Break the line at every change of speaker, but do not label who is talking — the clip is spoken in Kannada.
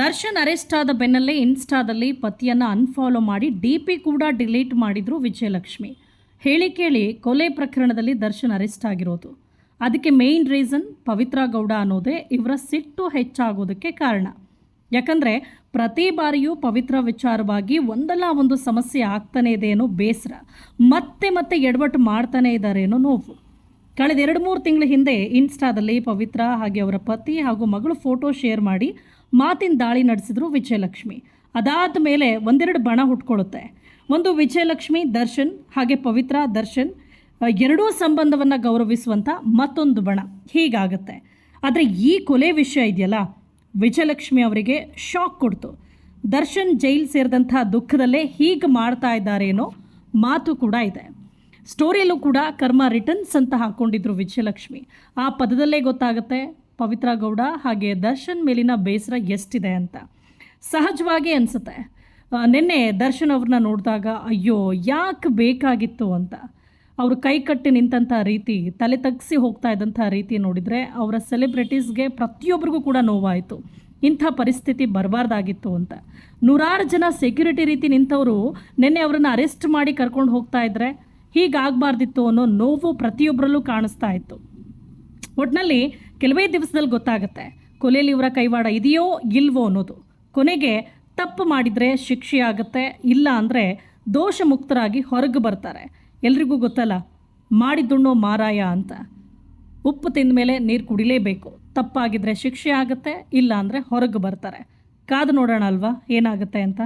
ದರ್ಶನ್ ಅರೆಸ್ಟ್ ಆದ ಬೆನ್ನಲ್ಲೇ ಇನ್ಸ್ಟಾದಲ್ಲಿ ಪತಿಯನ್ನು ಅನ್ಫಾಲೋ ಮಾಡಿ ಡಿ ಪಿ ಕೂಡ ಡಿಲೀಟ್ ಮಾಡಿದ್ರು ವಿಜಯಲಕ್ಷ್ಮಿ. ಹೇಳಿ ಕೇಳಿ ಕೊಲೆ ಪ್ರಕರಣದಲ್ಲಿ ದರ್ಶನ್ ಅರೆಸ್ಟ್ ಆಗಿರೋದು. ಅದಕ್ಕೆ ಮೇಯ್ನ್ ರೀಸನ್ ಪವಿತ್ರ ಗೌಡ ಅನ್ನೋದೇ ಇವರ ಸಿಟ್ಟು ಹೆಚ್ಚಾಗೋದಕ್ಕೆ ಕಾರಣ. ಯಾಕಂದರೆ ಪ್ರತಿ ಬಾರಿಯೂ ಪವಿತ್ರ ವಿಚಾರವಾಗಿ ಒಂದಲ್ಲ ಒಂದು ಸಮಸ್ಯೆ ಆಗ್ತಾನೇ ಇದೆ ಅನ್ನೋ ಬೇಸರ. ಮತ್ತೆ ಮತ್ತೆ ಎಡವಟ್ಟು ಮಾಡ್ತಾನೇ ಇದ್ದಾರೆ ಅನ್ನೋ ನೋವು. ಕಳೆದ ಎರಡು ಮೂರು ತಿಂಗಳ ಹಿಂದೆ ಇನ್ಸ್ಟಾದಲ್ಲಿ ಪವಿತ್ರ ಹಾಗೆ ಅವರ ಪತಿ ಹಾಗೂ ಮಗಳು ಫೋಟೋ ಶೇರ್ ಮಾಡಿ ಮಾತಿನ ದಾಳಿ ನಡೆಸಿದ್ರು ವಿಜಯಲಕ್ಷ್ಮಿ. ಅದಾದ ಮೇಲೆ ಒಂದೆರಡು ಬಣ ಹುಟ್ಕೊಳ್ಳುತ್ತೆ. ಒಂದು ವಿಜಯಲಕ್ಷ್ಮಿ, ದರ್ಶನ್ ಹಾಗೆ ಪವಿತ್ರ, ದರ್ಶನ್ ಎರಡೂ ಸಂಬಂಧವನ್ನು ಗೌರವಿಸುವಂಥ ಮತ್ತೊಂದು ಬಣ. ಹೀಗಾಗತ್ತೆ. ಆದರೆ ಈ ಕೊಲೆ ವಿಷಯ ಇದೆಯಲ್ಲ, ವಿಜಯಲಕ್ಷ್ಮಿ ಅವರಿಗೆ ಶಾಕ್ ಕೊಡ್ತು. ದರ್ಶನ್ ಜೈಲ್ ಸೇರಿದಂಥ ದುಃಖದಲ್ಲೇ ಹೀಗೆ ಮಾಡ್ತಾ ಇದ್ದಾರೆ ಅನ್ನೋ ಮಾತು ಕೂಡ ಇದೆ. ಸ್ಟೋರಿಯಲ್ಲೂ ಕೂಡ ಕರ್ಮ ರಿಟರ್ನ್ಸ್ ಅಂತ ಹಾಕೊಂಡಿದ್ರು ವಿಜಯಲಕ್ಷ್ಮಿ. ಆ ಪದದಲ್ಲೇ ಗೊತ್ತಾಗುತ್ತೆ ಪವಿತ್ರ ಗೌಡ ಹಾಗೆ ದರ್ಶನ್ ಮೇಲಿನ ಬೇಸರ ಎಷ್ಟಿದೆ ಅಂತ. ಸಹಜವಾಗಿ ಅನಿಸುತ್ತೆ. ನಿನ್ನೆ ದರ್ಶನ್ ಅವ್ರನ್ನ ನೋಡಿದಾಗ ಅಯ್ಯೋ ಯಾಕೆ ಬೇಕಾಗಿತ್ತು ಅಂತ. ಅವರು ಕೈ ಕಟ್ಟಿ ನಿಂತಹ ರೀತಿ, ತಲೆ ತಗ್ಸಿ ಹೋಗ್ತಾ ಇದ್ದಂಥ ರೀತಿ ನೋಡಿದರೆ ಅವರ ಸೆಲೆಬ್ರಿಟೀಸ್ಗೆ ಪ್ರತಿಯೊಬ್ಬರಿಗೂ ಕೂಡ ನೋವಾಯಿತು. ಇಂಥ ಪರಿಸ್ಥಿತಿ ಬರಬಾರ್ದಾಗಿತ್ತು ಅಂತ. ನೂರಾರು ಜನ ಸೆಕ್ಯೂರಿಟಿ ರೀತಿ ನಿಂತವರು ನಿನ್ನೆ ಅವರನ್ನು ಅರೆಸ್ಟ್ ಮಾಡಿ ಕರ್ಕೊಂಡು ಹೋಗ್ತಾ ಇದ್ರೆ ಹೀಗಾಗಬಾರ್ದಿತ್ತು ಅನ್ನೋ ನೋವು ಪ್ರತಿಯೊಬ್ಬರಲ್ಲೂ ಕಾಣಿಸ್ತಾ ಇತ್ತು. ಒಟ್ಟಿನಲ್ಲಿ ಕೆಲವೇ ದಿವಸದಲ್ಲಿ ಗೊತ್ತಾಗುತ್ತೆ, ಕೊಲೆಯಲ್ಲಿ ಇವರ ಕೈವಾಡ ಇದೆಯೋ ಇಲ್ವೋ ಅನ್ನೋದು. ಕೊನೆಗೆ ತಪ್ಪು ಮಾಡಿದರೆ ಶಿಕ್ಷೆ ಆಗುತ್ತೆ, ಇಲ್ಲ ಅಂದರೆ ದೋಷ ಮುಕ್ತರಾಗಿ ಹೊರಗೆ ಬರ್ತಾರೆ. ಎಲ್ರಿಗೂ ಗೊತ್ತಲ್ಲ, ಮಾಡಿದ್ದುಣ್ಣೋ ಮಾರಾಯ ಅಂತ. ಉಪ್ಪು ತಿಂದ ಮೇಲೆ ನೀರು ಕುಡಿಲೇಬೇಕು, ತಪ್ಪಾಗಿದ್ರೆ ಶಿಕ್ಷೆ ಆಗುತ್ತೆ, ಇಲ್ಲ ಅಂದರೆ ಹೊರಗೆ ಬರ್ತಾರೆ. ಕಾದು ನೋಡೋಣ ಅಲ್ವಾ, ಏನಾಗುತ್ತೆ ಅಂತ?